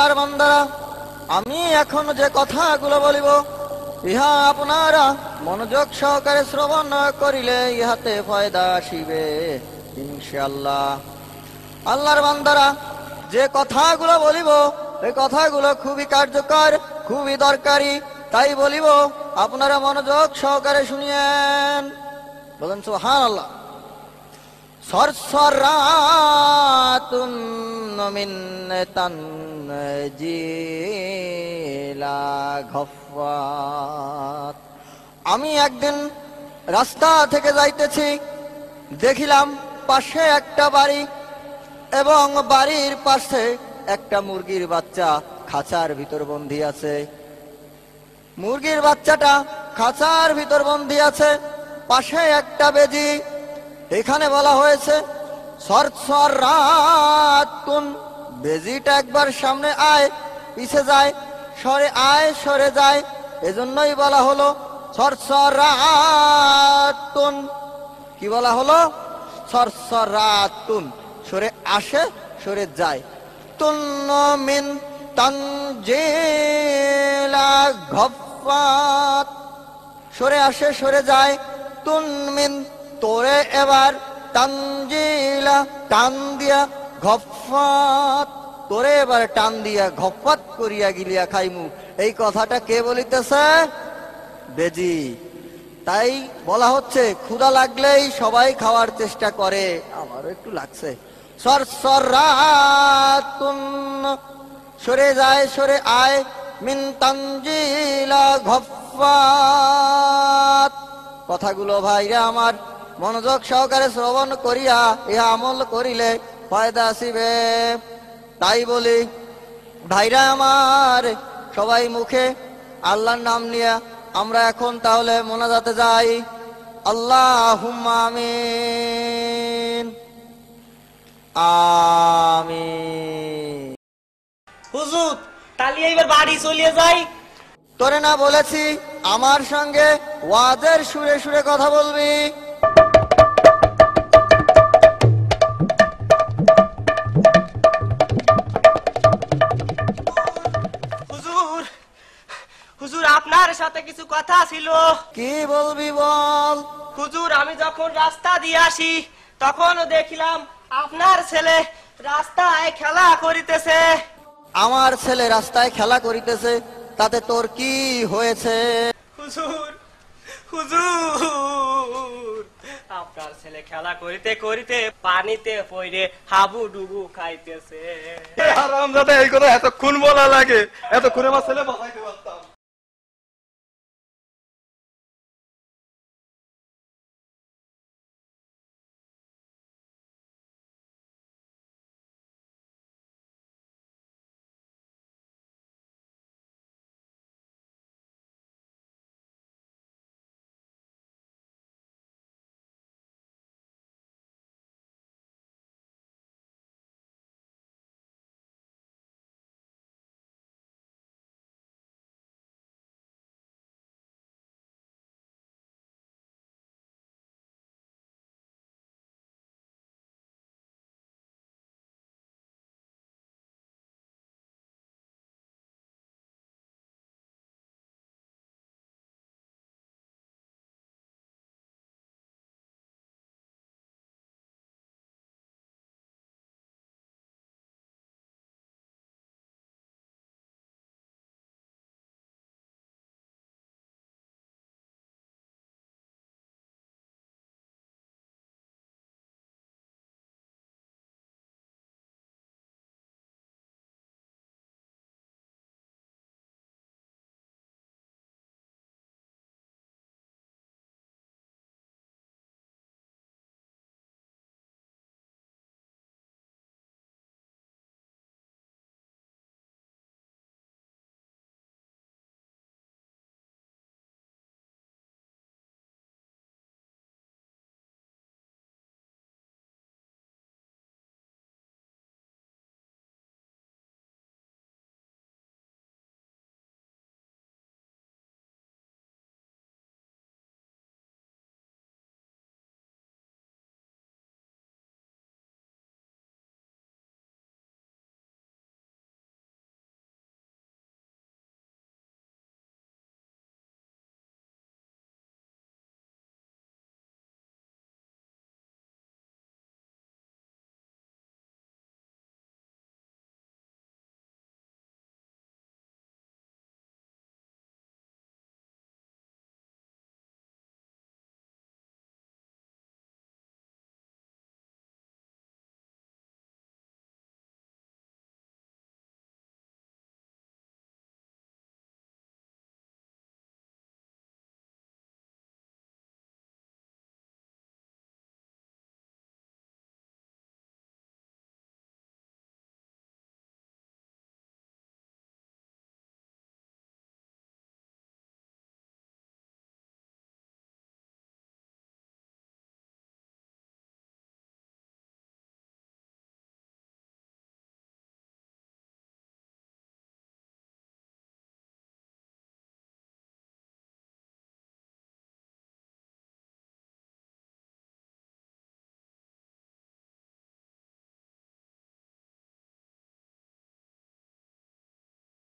আল্লাহর বান্দারা, আমি এখন যে কথাগুলো বলিব, ইহা আপনারা মনোযোগ সহকারে শ্রবণ করিলে ইহাতে ফয়দা আসিবে, ইনশাআল্লাহ। আল্লাহর বান্দারা, যে কথাগুলো বলিব এই কথাগুলো খুবই কার্যকর, খুবই দরকারি, তাই বলিব, আপনারা মনোযোগ সহকারে শুনিয়েন। বলেন সুহান আল্লাহ সরসরাতুন মিন আমি একদিন রাস্তা থেকে যাইতেছি, দেখিলাম পাশে একটা বাড়ি এবং বাড়ির পাশে একটা মুরগির বাচ্চা খাঁচার ভিতর বন্দি আছে। মুরগির বাচ্চাটা খাঁচার ভিতর বন্দি আছে, পাশে একটা বেজি। এখানে বলা হয়েছে সরসর রাতুন বেজিটা একবার সামনে আয়, পিছে যায়, সরে আয়, সরে যায়। এজন্যই বলা হলো সরসর রাতুন কি বলা হলো? সরসর রাতুন সরে আসে, সরে যায়। তুন্ন মিন তানজিলা গফফাত সরে আসে, সরে যায়। তুনমিন তোরে এবার তানজিলা টান দিয়া ঘফাত তোরে এবার টান দিয়া ঘফাত করিয়া গিলিয়া খাইমু। এই কথাটা কে বলিতেছে? বেজি। তাই বলা হচ্ছে, ক্ষুধা লাগলেই সবাই খাওয়ার চেষ্টা করে। আমারও একটু লাগছে। সর সর সরে যায়, সরে আয়। মিন তানজিলা ঘফাত কথাগুলো ভাইরা আমার মনোযোগ সহকারে শ্রবণ করিয়া, ইহা আমল করিলে ফায়দা আসিবে। তাই বলি ভাইরা আমার সবাই মুখে আল্লাহর নাম নিয়ে আমরা এখন তাহলে মোনাজাতে যাই। আল্লাহ আমিন। আমিন। হুজুর তালি এইবার বাড়ি চলিয়ে যাই। তোরে না বলেছি আমার সঙ্গে ওয়াজের সুরে সুরে কথা বলবি। সাথে কিছু কথা ছিল। কি বলবি বল? হুজুর আমি যখন রাস্তা দিয়ে আসি তখন দেখিলাম আপনার ছেলে রাস্তায় খেলা করিতেছে। আমার ছেলে রাস্তায় খেলা করিতেছে তাতে তোর কি হয়েছে? হুজুর হুজুর আপনার ছেলে খেলা করিতে করিতে পানিতে পড়ে হাবু ডুবু খাইতেছে। আরাম যাতে এই কথা এতক্ষণ বলা লাগে। এতক্ষণ আমার ছেলে বাঁচাইতে পারতাম।